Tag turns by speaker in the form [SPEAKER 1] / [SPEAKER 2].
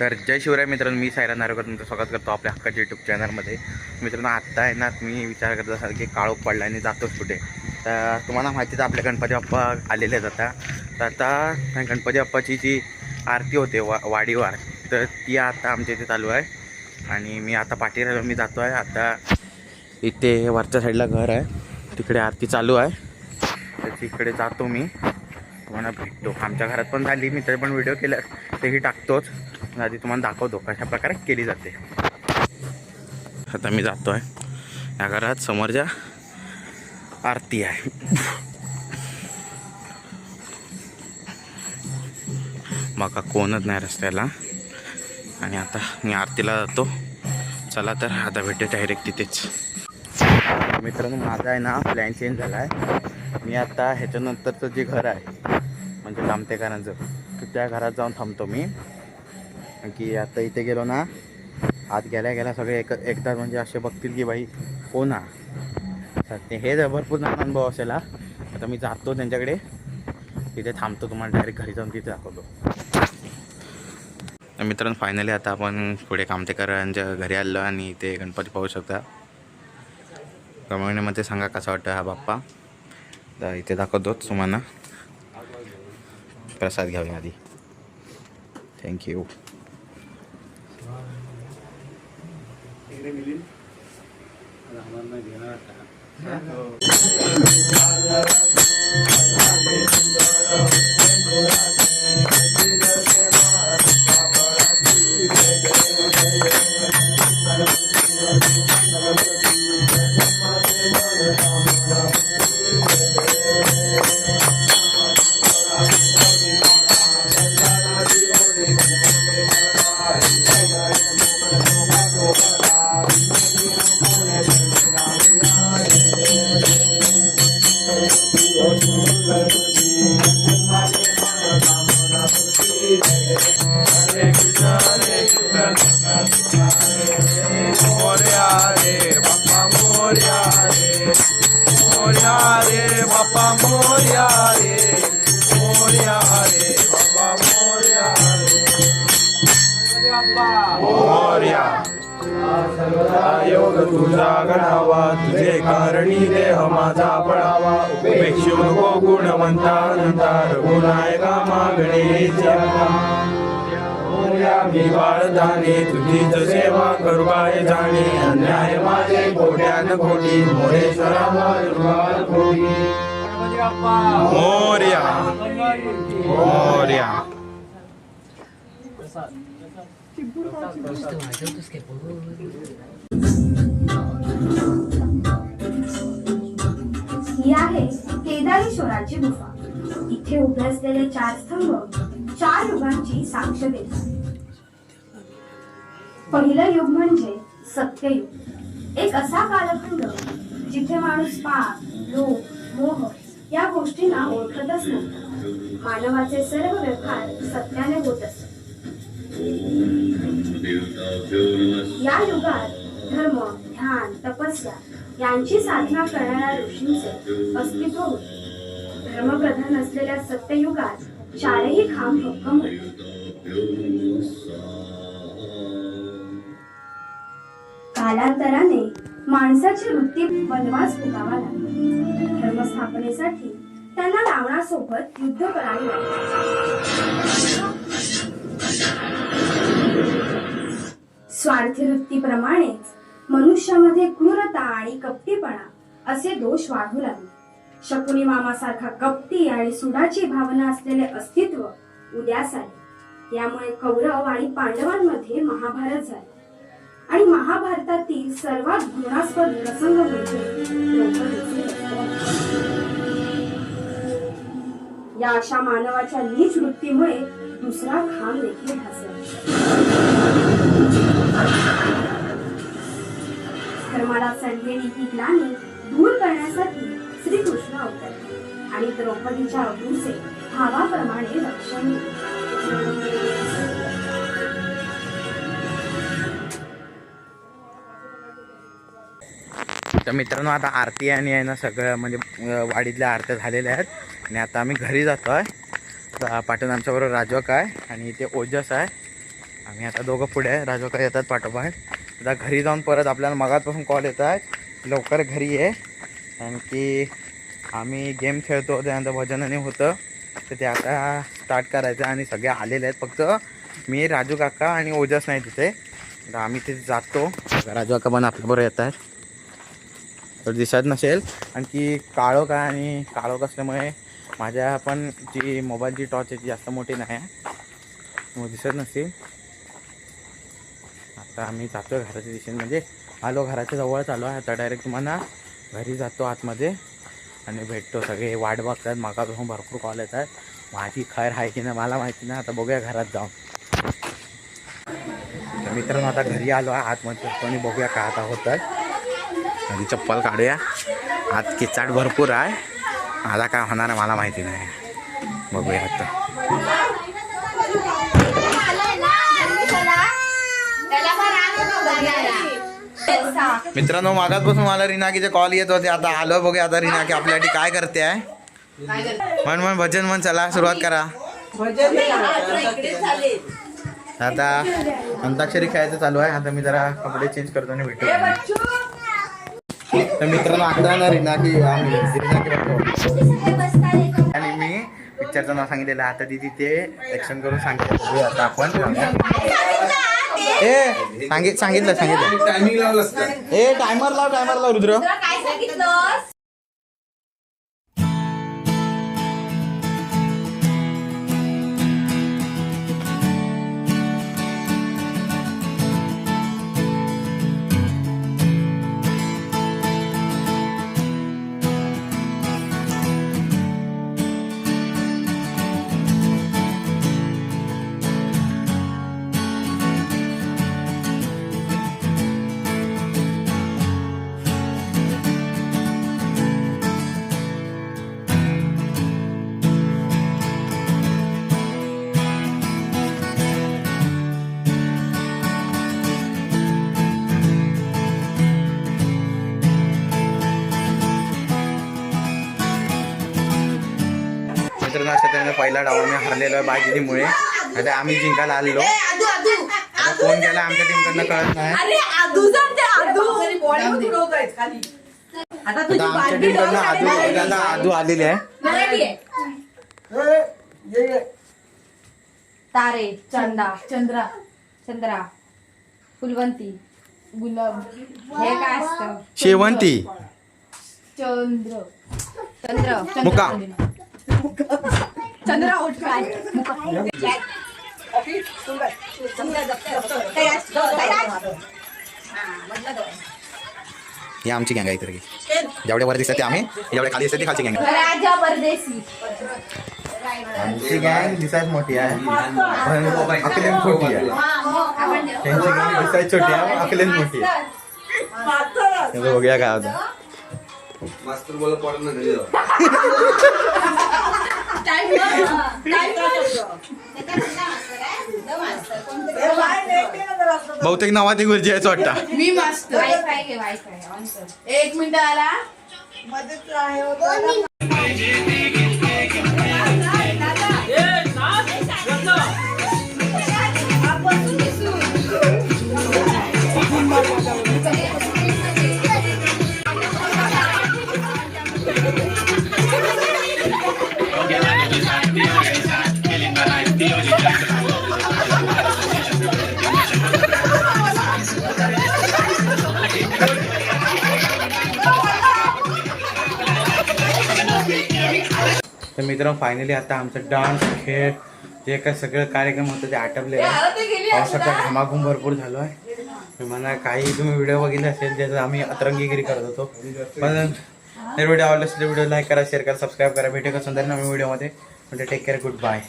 [SPEAKER 1] तर जय शिवराय मित्रांनो मी सायरा नारेकर तुमचं स्वागत करतो आपल्या हक्काच्या यूट्यूब चॅनलमध्ये मित्रांनो आत्ता आहे ना मी विचार करत असाल की काळोख पडला आणि जातोच कुठे? तर तुम्हाला माहितीच आपल्या गणपती बाप्पा आलेले आहेत आता. तर आता गणपती बाप्पाची जी आरती होते वा वाडीवार तर ती आता आमच्या इथे चालू आहे. आणि मी आता पाठी राहिलो मी जातो आहे. आता इथे वरच्या साईडला घर आहे. तिकडे आरती चालू आहे. तर तिकडे जातो मी. तुम्हाला भेटतो. आमच्या घरात पण झाली मी तरी पण व्हिडिओ केला तेही टाकतोच. आधी तुम्हाला दाखवतो कशा प्रकारे केली जाते. आता मी जातो आहे या घरात समोरच्या आरती आहे. बघा कोणच नाही रस्त्याला. आणि आता मी आरतीला जातो. चला तर आता भेटे डायरेक्ट तिथेच. मित्रांनो माझा आहे ना प्लॅन चेंज झाला आहे मी आता ह्याच्यानंतरचं जे घर आहे म्हणजे लांबतेकरांचं त्या घरात जाऊन थांबतो मी. की आता इथे गेलो ना आत गेल्या गेल्या सगळे एक एकदा म्हणजे असे बघतील की बाई हो ना. तर ते हे जर भरपूर चांगला अनुभव असेल हा. आता मी जातो त्यांच्याकडे. तिथे थांबतो तुम्हाला डायरेक्ट घरी जाऊन तिथे दाखवतो. मित्रांनो फायनली आता आपण पुढे कामतेकरांच्या घरी आलो आणि ते गणपती पाहू शकता. कमेंटमध्ये सांगा कसा वाटतं हा बाप्पा? तर इथे दाखवतोच तुम्हाला. प्रसाद घ्यावे आधी. थँक्यू
[SPEAKER 2] मोर्या बाप्पा मोर्या रे मोर्या रे बाप्पा मोर्या रे. मोर्या सर्वदा योग तुझा गणावा तुझे कारणी देह माझा पडावा उपेक्षू नको गुणवंता नंतर गुणायका मागणे मी बाळदाने तुझीच सेवा करू काय जाणे. अन्याय माझे कोट्यान कोटी मोरेश्वरा मोर्या मोर्या
[SPEAKER 3] ही आहे केदारेश्वराची गुफा. इथे उभे असलेले चार स्तंभ चार युगांची साक्ष देतात. पहिलं युग म्हणजे सत्ययुग. एक असा कालखंड जिथे माणूस पाप लोक मोह या गोष्टींना ओळखतच नव्हता. मानवाचे सर्व व्यवहार सत्याने होत असत. या युगात धर्म ध्यान तपस्या यांची साधना करणाऱ्या ऋषींचे अस्तित्व होते. धर्मप्रधान असलेल्या सत्ययुगात चारही खांब भक्कम होते. कालांतराने माणसाची वृत्ती वनवास भोगावा धर्म धर्मस्थापनेसाठी त्यांना रावणासोबत युद्ध करावे लागले. स्वार्थी वृत्तीप्रमाणेच मनुष्यामध्ये क्रूरता आणि कपटीपणा असे दोष वाढू लागले. शकुनी मामासारखा कपटी आणि सुडाची भावना असलेले अस्तित्व उद्यास आले. यामुळे कौरव आणि पांडवांमध्ये महाभारत झाले. आणि महाभारतातील सर्वात घृणास्पद प्रसंग म्हणजे या अशा मानवाच्या नीच वृत्तीमुळे दुसरा खांब देखील ढासळला धर्माला चढलेली ही ग्लानी दूर करण्यासाठी श्रीकृष्ण अवतरले आणि द्रौपदीच्या अग्नीचे भावाप्रमाणे रक्षण
[SPEAKER 1] तर मित्रांनो आता आरती आणि आहे ना सगळं म्हणजे वाडीतल्या आरत्या झालेल्या आहेत. आणि आता आम्ही घरी जातो आहे पाठवून आमच्याबरोबर राजवक आहे आणि इथे ओजस आहे. आम्ही आता दोघं पुढे आहे. राजोका येतात पाठोपाठ आता घरी जाऊन परत आपल्याला मगातपासून कॉल येत आहेत. लवकर घरी ये. कारण की आम्ही गेम खेळतो त्यानंतर भजनाने होतं. तर ते आता स्टार्ट करायचं आणि सगळे आलेले आहेत. फक्त मी राजू काका आणि ओजस नाही तिथे. तर आम्ही तिथे जातो. राजू काका पण आपल्याबरोबर येत आहेत. तर दिसत नसेल. आणखी काळोख आहे आणि काळोख असल्यामुळे माझ्या पण जी मोबाईलची टॉर्च आहे ती जास्त मोठी नाही आहे. मग दिसत नसेल आता आम्ही जातो घराच्या दिशेने म्हणजे आलो घराच्या जवळच आलो आहे. आता डायरेक्ट तुम्हाला घरी जातो आतमध्ये आणि भेटतो सगळे. वाट बघतात. मागापासून भरपूर कॉल येतात. माझी खैर आहे की नाही मला माहिती नाही. आता बघूया घरात जाऊन. मित्रांनो आता घरी आलो आहे. आतमध्ये कोणी बघूया का आता होतात आहे चप्पल काढूया. आत किचाट भरपूर आहे. आता काय होणार आहे मला माहिती नाही. बघूया आता. मित्रांनो मागातपासून मला रिनाकीचे कॉल येत होते. आता आलो बघूया आता रिनाकी आपल्यासाठी काय करते आहे. म्हण म्हण भजन म्हण चला सुरुवात करा. आता अंताक्षरी खेळायचं चालू आहे. आता मी जरा कपडे चेंज करतो आणि भेटतो तर मित्रांनो आता ना रिनाकी आम्ही आणि मी पिक्चरचं नाव सांगितलेलं आहे. आता ती तिथे ऍक्शन करून सांगितलं आता आपण. ए सांगित सांगितलं सांगितलं.
[SPEAKER 2] का?
[SPEAKER 1] ए टायमर लाव टायमर लाव रुद्र. मित्रांनो अशा त्याने पहिला डाव आम्ही हरलेलो आहे बाजीमुळे आता आम्ही जिंकायला आलेलो.
[SPEAKER 4] आदू आदू.
[SPEAKER 1] आता कोण गेला आमच्या टीमकडनं कळत नाही?
[SPEAKER 4] अरे आदू जाते आदू.
[SPEAKER 5] आता
[SPEAKER 1] आता आमच्या टीमकडनं आदू आदू आलेले आहे.
[SPEAKER 4] मराठी आहे. तारे चंदा चंद्रा चंद्रा फुलवंती गुलाब. हे काय असतं?
[SPEAKER 1] शेवंती.
[SPEAKER 4] चंद्र. चंद्र
[SPEAKER 1] मुका
[SPEAKER 4] चंद्र उठ काय?
[SPEAKER 1] ही आमची गँग आहे इतर जेवढ्या वर दिसतात ते आम्ही जेवढ्या खाली दिसतात ती खालची गँग आमची गँग दिसायच मोठी आहे. पण अकलेन छोटी आहे. त्यांची गँग दिसायच छोटी आहे अकलेन मोठी आहे. हे बघूया काय होतं.
[SPEAKER 2] मास्तर बोला पडत ना घरी जाऊ.
[SPEAKER 1] बहुतेक नवाती गुरुजी आहे वाटतं.
[SPEAKER 5] मी मस्त एक मिनिट आला.
[SPEAKER 1] तर मित्रांनो फायनली आता आमचं डान्स खेळ जे काय सगळं कार्यक्रम होतं ते आटपले पावसाचा घामाघूम भरपूर झालो आहे. तुम्हाला काही तुम्ही व्हिडिओ बघितले असेल ज्याचं आम्ही अतरंगीगिरी करत होतो. पण जर व्हिडिओ आवडला असेल व्हिडिओ लाईक करा शेअर करा सबस्क्राईब करा. भेटू का सुंदर नवीन व्हिडिओमध्ये म्हणजे टेक केअर गुड बाय